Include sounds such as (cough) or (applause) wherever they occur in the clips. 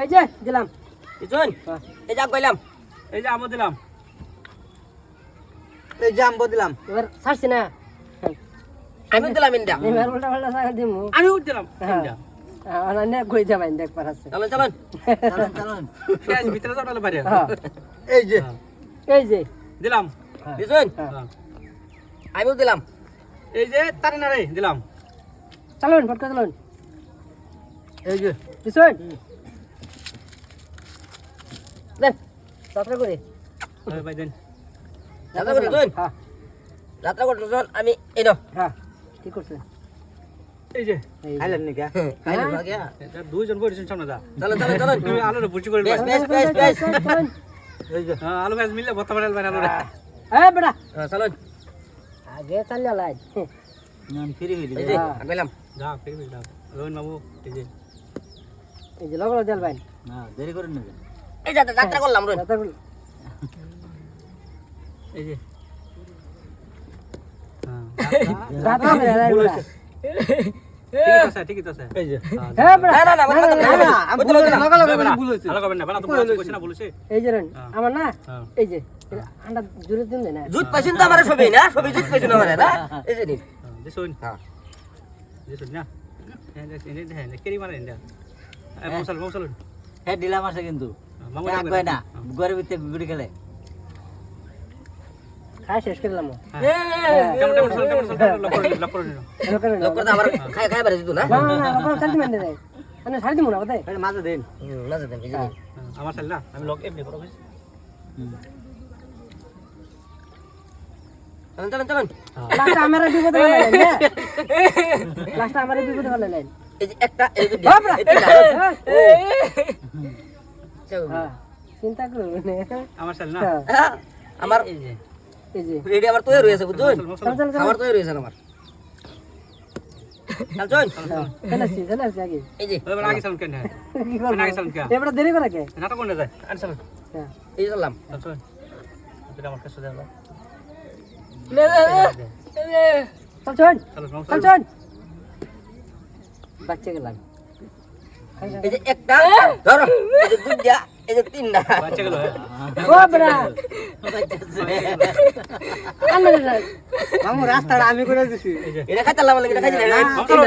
এই যে দিলাম। বুঝুন হ্যাঁ। এই যা কইলাম। এই যে আমও দিলাম। এই যে আম্ব দিলাম। এবার ছাড়ছি না। আমি দিলাম ইন্দা। এবার উল্টা পাল্টা জায়গা দিমু আমিও দিলাম। হ্যাঁ। অনেক কই যাবেন দেখ পারাছে চলুন চলুন। চালুন চালুন। পেঁয়াজ ভিতরে বাইরে হ্যাঁ। এই যে। এই যে। দিলাম। হ্যাঁ। আমিও দিলাম। এই যে তারে না রে দিলাম। চালুন ফটকা চালুন। এই যে। দিছুন দেন যাত্রা করে। ভাই দেন। যাত্রা করে বুঝুন হ্যাঁ। যাত্রা করে বুঝুন আমি এই নাও। হ্যাঁ কি করছেন? এই যে এই নাকি খাইলে ভালো দুইজন বইছেন সামনে যা। চলুন চলুন চলুন। তুমি আলুরে বুঝি করে বেশ বেশ বেশ বেশ। এই যে। হ্যাঁ আলু গাছ মিললে ভর্তা বানাল বাইরে আলুরে এই বেটা। হ্যাঁ, চলুন। আগে চালিয়ে লাই নাম ফিরে গেলি এই যে হ্যাঁ। যা ফিরে ফিরে রোহিন বাবু এই যে। এই যে লগলো দেল ভাই। না দেরি করেন না এই যাত্রা যাত্রা করলাম। রোন এই যে। হ্যাঁ যাত্রা করে লাই বেটা ঠিক আছে ঠিক আছে এই যে। হ্যাঁ বেটা না না না না, না, না, না, আমি ভুল হয়েছে নগা লগা ভুল হয়েছে আলো করবেন না বেলা তো বলছে। না বলেছে। এই যে রেন। আমার না। এই যে আন্ডা জুড়ে দিন। না জুত পাইছেন তো আমার সবই না? সবই জুত পাইছেন আমার না? এই যে নিন দিছুন হ্যাঁ। দিছুন না। হ্যাঁ কেরি মশাল মশাল। আছে কিন্তু। না ঘরের ভিতরে গুড়ি খেলে। খাই শেষ করলাম করে করে আমার খাই খাই বারে দিত না? আমি লক এমনি করব চলুন চলুন চলুন। লাস্ট আমার বিপদে ফেলাইলেন লাস্ট আমার বিপদে ফেলাইলেন এই যে একটা এই যে বাপরা এই তিনটা। চল। হ্যাঁ চিন্তা আমার চাল না? হ্যাঁ, হ্যাঁ, আমার এই যে। এই যে। রেডি আমার তৈরি হয়েছে চল খাবার তৈরি হয়েছে আমার। করব? হ্যাঁ। আমার বাচ্চা গেলাম। এই যে একটা ধরো এই যে দুইটা এই যে তিনটা। বাচ্চা গেল ও বড়া আন্না রে মামু রাস্তাটা আমি করে দিছি। এটা খাইতে এটা খাইতে চলো,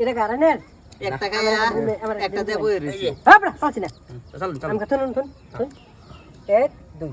এটা কারণের একটা একটা এই হ্যাঁ বড়া চলছি না এক দুই।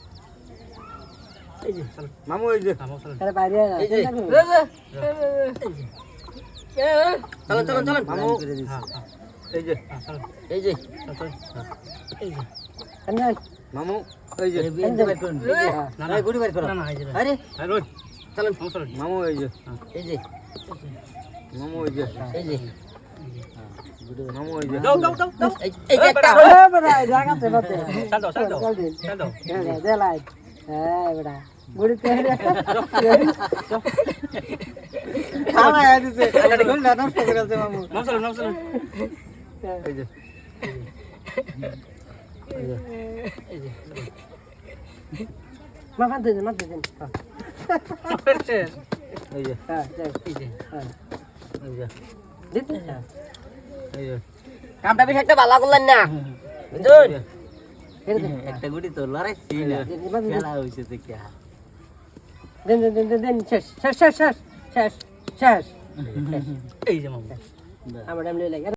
এই যে মামু এই যে মামু চলো আরে বাইরে এই যে চলুন চলুন চলুন মামু হ্যাঁ হ্যাঁ এই যে হ্যাঁ, চলো এই যে চল চল এই যে মামু এই যে না না গুড়ি বের করো না না এই যে আরে আরে মামু এই যে এই যে মামু এই যে এই যে মামু এই যে দাও দাও দাও দাও এই এই যে একটা এ বাতে চল দাও চল দাও চল দাও হ্যাঁ দে লাই হ্যাঁ মা ফান মা দেন হ্যাঁ এই যে হ্যাঁ এই যে হ্যাঁ কামটা বেশ একটা বালা করলেন না দেন (laughs) একটা গুটি তো লড়াইছি না। খেলা হইছে তো কি দেন দেন দেন দেন শেষ শেষ শেষ শেষ শেষ শেষ। এই যে মামু। আমার এমনি লাগে।